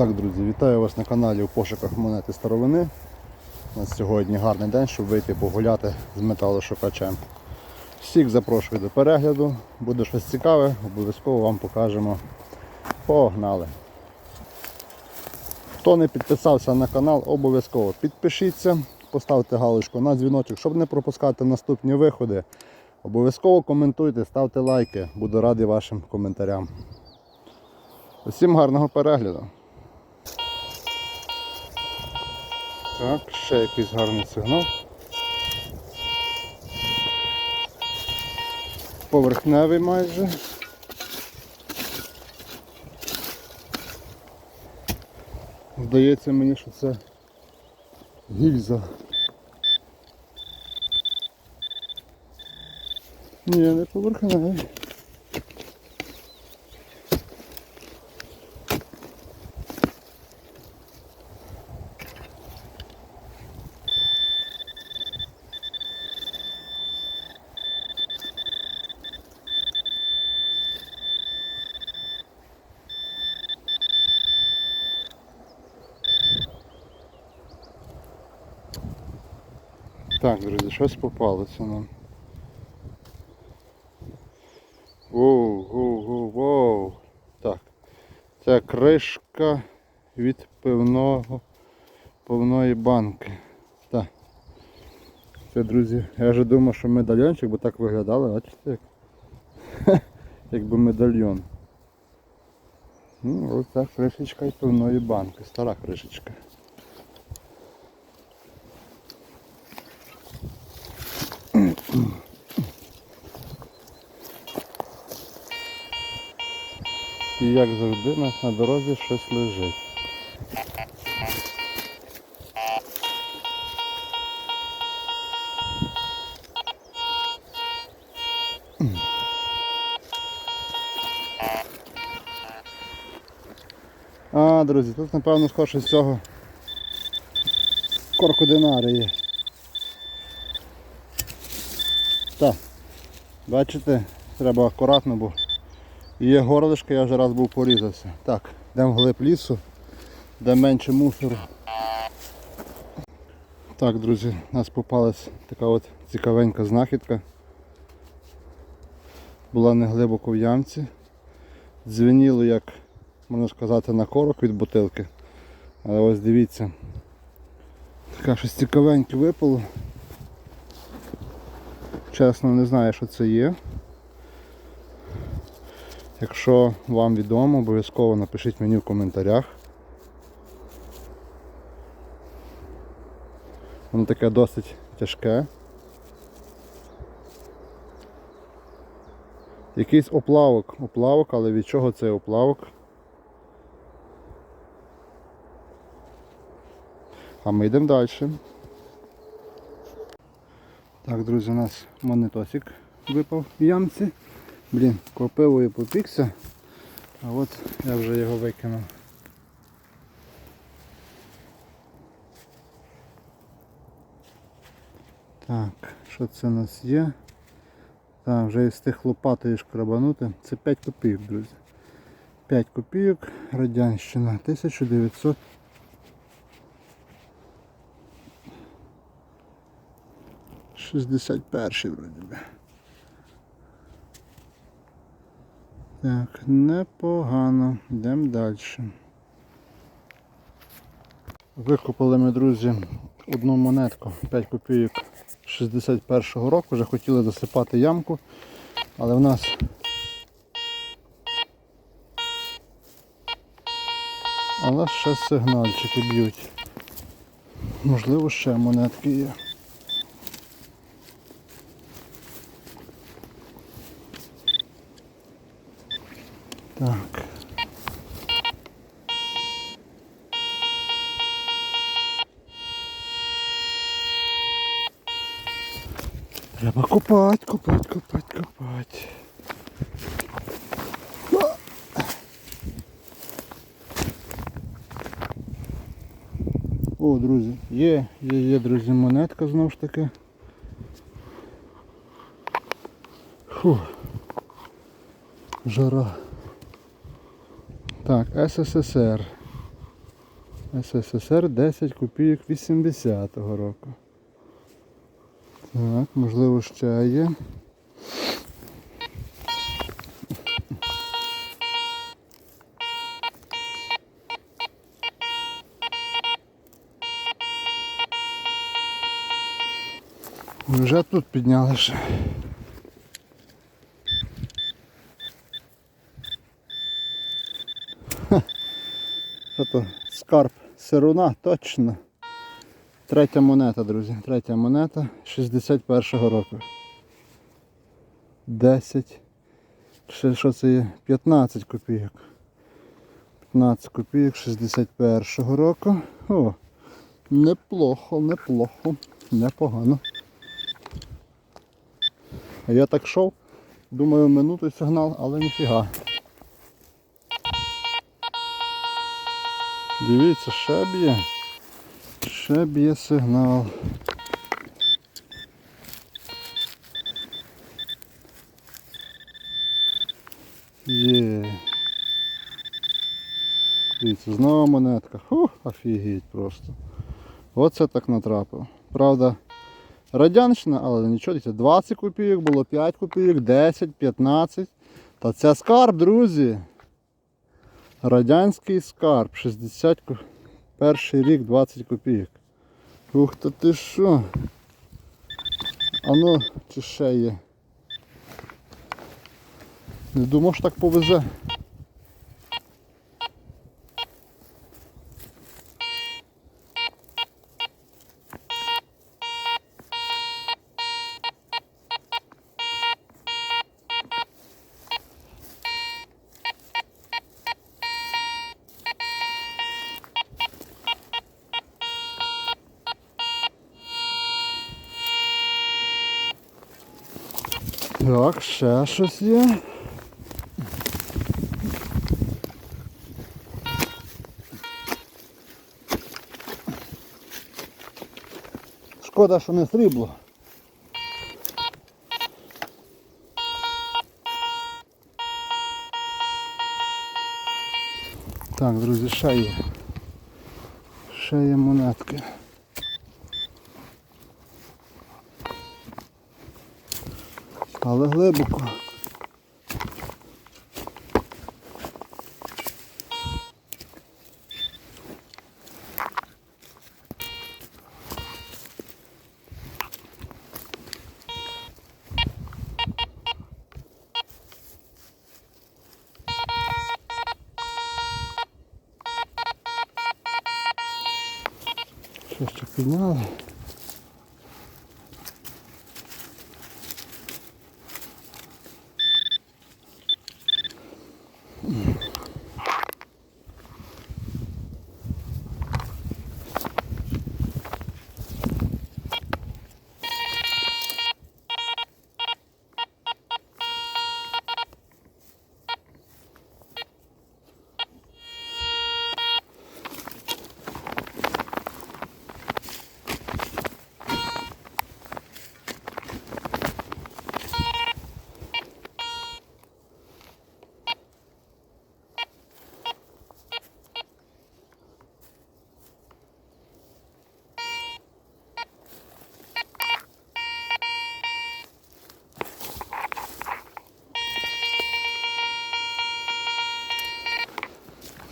Так, друзі, вітаю вас на каналі у пошуках монети старовини. У нас сьогодні гарний день, щоб вийти погуляти з металошукачем. Всіх запрошую до перегляду. Буде щось цікаве, обов'язково вам покажемо. Погнали! Хто не підписався на канал, обов'язково підпишіться, поставте галочку на дзвіночок, щоб не пропускати наступні виходи. Обов'язково коментуйте, ставте лайки. Буду радий вашим коментарям. Усім гарного перегляду. Так, ще якийсь гарний сигнал. Поверхневий майже. Здається мені, що це гільза. Ні, не поверхневий. Так, друзі, щось попалося нам. Воу, воу, воу, воу. Так. Це кришка від пивного пивної банки. Так. Це, друзі, я вже думав, що медальйончик, бо так виглядало, бачите як? Якби медальйон. Ну, ось ця кришечка і пивної банки, стара кришечка. Як завжди нас на дорозі щось лежить. А, друзі, тут напевно скорше з цього крокодинари є. Так, бачите, треба акуратно, бо Є горлишко, я вже раз був порізався. Так, йдемо вглиб лісу, де менше мусору. Так, друзі, у нас попалась така от цікавенька знахідка. Була не глибоко в ямці. Дзвеніло, як можна сказати, на корок від бутилки. Але ось дивіться. Така щось цікавеньке випало. Чесно, не знаю, що це є. Якщо вам відомо, обов'язково напишіть мені в коментарях. Воно таке досить тяжке. Якийсь оплавок, оплавок, але від чого цей оплавок? А ми йдемо далі. Так, друзі, у нас монетосик випав в ямці. Блін, кропивою попікся, а от я вже його викинув. Так, що це у нас є? Так, вже із тих лопатою шкрабанути. Це 5 копійок, друзі. 5 копійок, Радянщина, 1900. Шістдесят перший вроді би. Так, непогано. Йдемо далі. Викупили ми, друзі, одну монетку 5 копійок 61-го року. Вже хотіли засипати ямку, але в нас але ще сигнальчики б'ють. Можливо, ще монетки є. Треба копати, копати, копати, копати. О, друзі, є, є, є, друзі, монетка знову ж таки. Фу. Жара. Так, СССР. СССР 10 копійок 80-го року. Так, можливо, ще є. Вже тут підняли ще. Що? Скарб сируна, точно. Третя монета, друзі. Третя монета 61-го року. 10. Ще що це є? 15 копійок. 15 копійок 61-го року. О, неплохо, неплохо, непогано. А я так шов, думаю, минуту сигнал, але ніфіга. Дивіться, ще б'є. Ще б'є сигнал. Є. Дивіться, знову монетка. Фух, офігеть просто. Оце так натрапив. Правда, радянщина, але нічого, дивіться, 20 копійок, було 5 копійок, 10, 15. Та це скарб, друзі. Радянський скарб, 61 рік, 20 копійок. Ух та ти що? А ну, чи ще є? Не думав, що так повезе. Так, ще щось є. Шкода, що не срібло. Так, друзі, ще є. Ще є монетки. Але глибоко. Що ще підняли?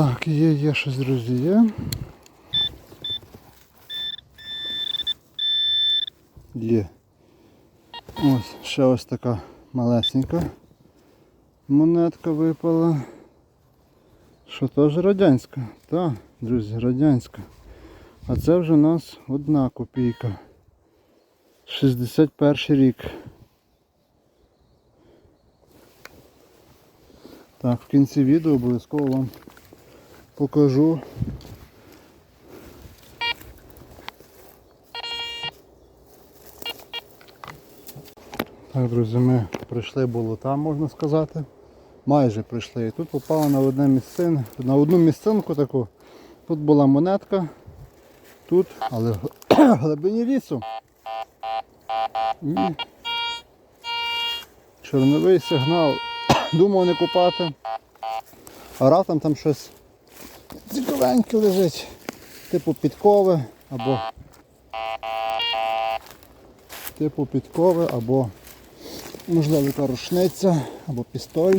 Так, є, є щось, друзі, є. Є. Ось, ще ось така малесенька монетка випала. Що теж радянська. Так, друзі, радянська. А це вже у нас одна копійка. 61 рік. Так, в кінці відео обов'язково вам покажу. Так, друзі, ми прийшли було там, можна сказати. Майже прийшли. І тут попали на одне місцин, на одну місцинку таку. Тут була монетка, тут, але в глибині лісу. І чорновий сигнал. Думав не купати. А раптом там щось цікавеньке лежить. типу підкови або типу підкови або можливо яка рушниця або пістоль.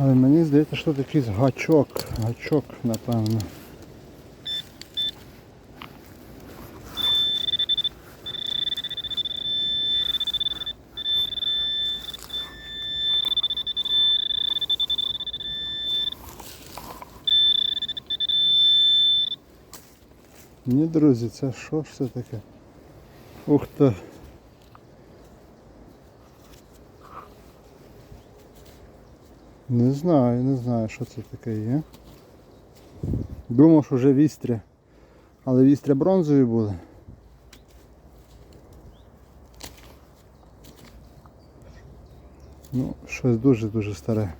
Але мені здається, що якийсь гачок. Гачок, напевно. Ні, друзі, це що ж це таке? Ух ти. Не знаю, не знаю, що це таке є. Думав, що вже вістря. Але вістря бронзові були. Ну, щось дуже-дуже старе.